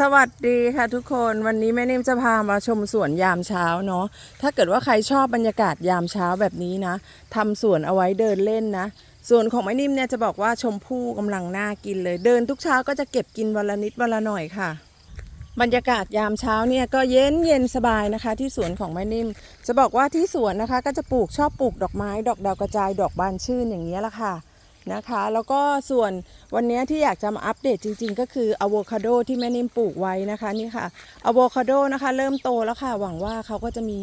สวัสดีค่ะทุกคนวันนี้แม่นิ่มจะพามาชมสวนยามเช้าเนาะถ้าเกิดว่าใครชอบบรรยากาศยามเช้าแบบนี้นะทำสวนเอาไว้เดินเล่นนะส่วนของแม่นิ่มเนี่ยจะบอกว่าชมพู่กำลังน่ากินเลย เดินทุกเช้าก็จะเก็บกินวันละนิดวันละหน่อยค่ะ บรรยากาศยามเช้าเนี่ยก็เย็นเย็นสบายนะคะ ที่สวนของแม่นิ่ม จะบอกว่าที่สวนนะคะ ก็จะปลูกชอบปลูกดอกไม้ ดอกดาวกระจายดอกบานชื่นอย่างนี้ละค่ะ นะคะ แล้วก็ส่วนวันนี้ที่อยากจะมาอัปเดตจริง ๆ ก็คืออะโวคาโดที่แม่นิ่มปลูกไว้นะคะนี่ค่ะอะโวคาโดนะคะ เริ่มโตแล้วค่ะ หวังว่าเขาก็จะมี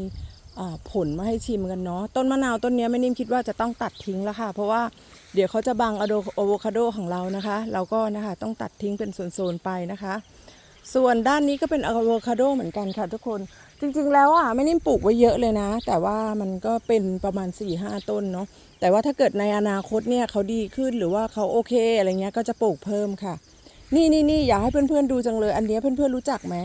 ผลมาให้ชิมกันเนาะต้นมะนาวต้นนี้แม่นิ่มคิดว่าจะต้องตัดทิ้งแล้วค่ะ เพราะว่าเดี๋ยวเขาจะบังอะโวคาโดของเรานะคะ เราก็นะคะต้องตัดทิ้งเป็นโซนๆไปนะคะ ส่วนด้านนี้ก็เป็นอะโวคาโดเหมือนกันค่ะทุกคน จริงๆแล้วอะไม่นิ่มปลูกไว้เยอะเลยนะ แต่ว่ามันก็เป็นประมาณ4ี่ห้าต้นเนาะ แต่ว่าถ้าเกิดในอนาคตเนี่ยเขาดีขึ้นหรือว่าเขาโอเคอะไรเงี้ยก็จะปลูกเพิ่มค่ะ นี่นี่นี่อยากให้เพื่อนๆดูจังเลย อันนี้เพื่อนๆรู้จักไหม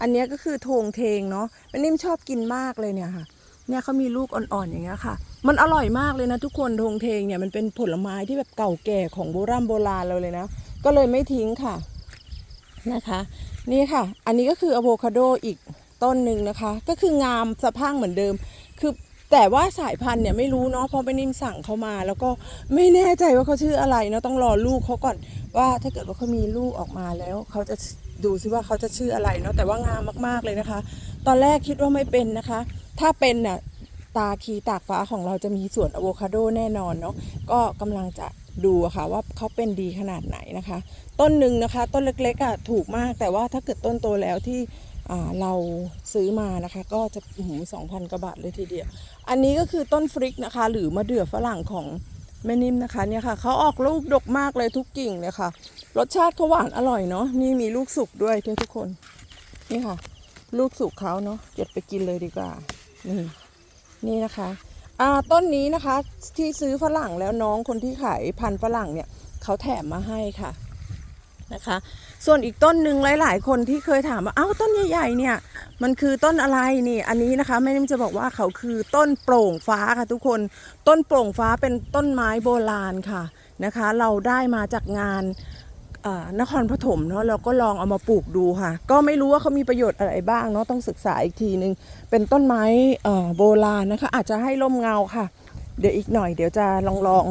อันนี้ก็คือโทงเทงเนาะไม่นิ่มชอบกินมากเลยเนี่ยค่ะ เนี่ยเขามีลูกอ่อนๆอย่างเงี้ยค่ะ มันอร่อยมากเลยนะทุกคนโทงเทงเนี่ยมันเป็นผลไม้ที่แบบเก่าแก่ของโบราณโบราณเราเลยนะ ก็เลยไม่ทิ้งค่ะนะคะ นี่ค่ะ อันนี้ก็คืออะโวคาโดอีกต้นหนึ่งนะคะ ก็คืองามสะพั่งเหมือนเดิม คือแต่ว่าสายพันธุ์เนี่ยไม่รู้เนาะเพราะไปนิ่มสั่งเขามา แล้วก็ไม่แน่ใจว่าเขาชื่ออะไรเนาะต้องรอลูกเขาก่อนว่าถ้าเกิดว่าเขามีลูกออกมาแล้วเขาจะดูซิว่าเขาจะชื่ออะไรเนาะแต่ว่างามมากๆเลยนะคะ ตอนแรกคิดว่าไม่เป็นนะคะ ถ้าเป็นน่ะตาคีตากฟ้าของเราจะมีสวนอะโวคาโดแน่นอนเนาะก็กำลังจะ ดูอะค่ะว่าเขาเป็นดีขนาดไหนนะคะ ต้นหนึ่งนะคะ ต้นเล็กๆอะถูกมาก แต่ว่าถ้าเกิดต้นโตแล้วที่เราซื้อมานะคะ ก็จะหูสองพันกว่าบาทเลยทีเดียว อันนี้ก็คือต้นฟริกนะคะ หรือมะเดื่อฝรั่งของแม่นิ่มนะคะเนี่ยค่ะเขาออกลูกดกมากเลยทุกกิ่งเลยค่ะ รสชาติเขาหวานอร่อยเนาะนี่มีลูกสุกด้วยด้วยทุกคนนี่ค่ะ ลูกสุกเขาเนาะเก็บไปกินเลยดีกว่านี่นี่นะคะ ต้นนี้นะคะที่ซื้อฝรั่งแล้วน้องคนที่ขายพันฝรั่งเนี่ยเขาแถมมาให้ค่ะนะคะ ส่วนอีกต้นหนึ่งหลาย ๆ คนที่เคยถามว่าเอ้าต้นใหญ่ๆเนี่ยมันคือต้นอะไรนี่ อันนี้นะคะแม่นิ่มจะบอกว่าเขาคือต้นโปร่งฟ้าค่ะทุกคนต้นโปร่งฟ้าเป็นต้นไม้โบราณค่ะนะคะ เราได้มาจากงาน นครปฐมเนาะเราก็ลองเอามาปลูกดูค่ะ ก็ไม่รู้ว่าเขามีประโยชน์อะไรบ้างเนาะต้องศึกษาอีกทีนึง เป็นต้นไม้โบราณนะคะ อาจจะให้ร่มเงาค่ะ เดี๋ยวอีกหน่อยเดี๋ยวจะลองลอง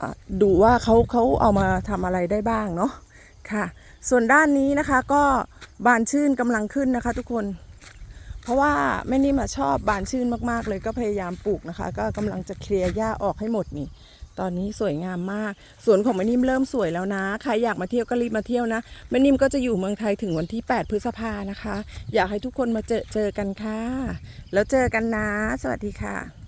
อดูว่าเขาเขาเอามาทำอะไรได้บ้างเนาะค่ะ ส่วนด้านนี้นะคะก็บานชื่นกำลังขึ้นนะคะ ทุกคน เพราะว่าแม่นิ่มอะชอบบานชื่นมากๆเลยก็พยายามปลูกนะคะ ก็กำลังจะเคลียร์หญ้าออกให้หมดนี่ ตอนนี้สวยงามมาก สวนของแม่นิ่มเริ่มสวยแล้วนะ ใครอยากมาเที่ยวก็รีบมาเที่ยวนะแม่นิ่มก็จะอยู่เมืองไทยถึงวันที่ 8 พฤษภานะคะ อยากให้ทุกคนมาเจอเจอกันค่ะ แล้วเจอกันนะ สวัสดีค่ะ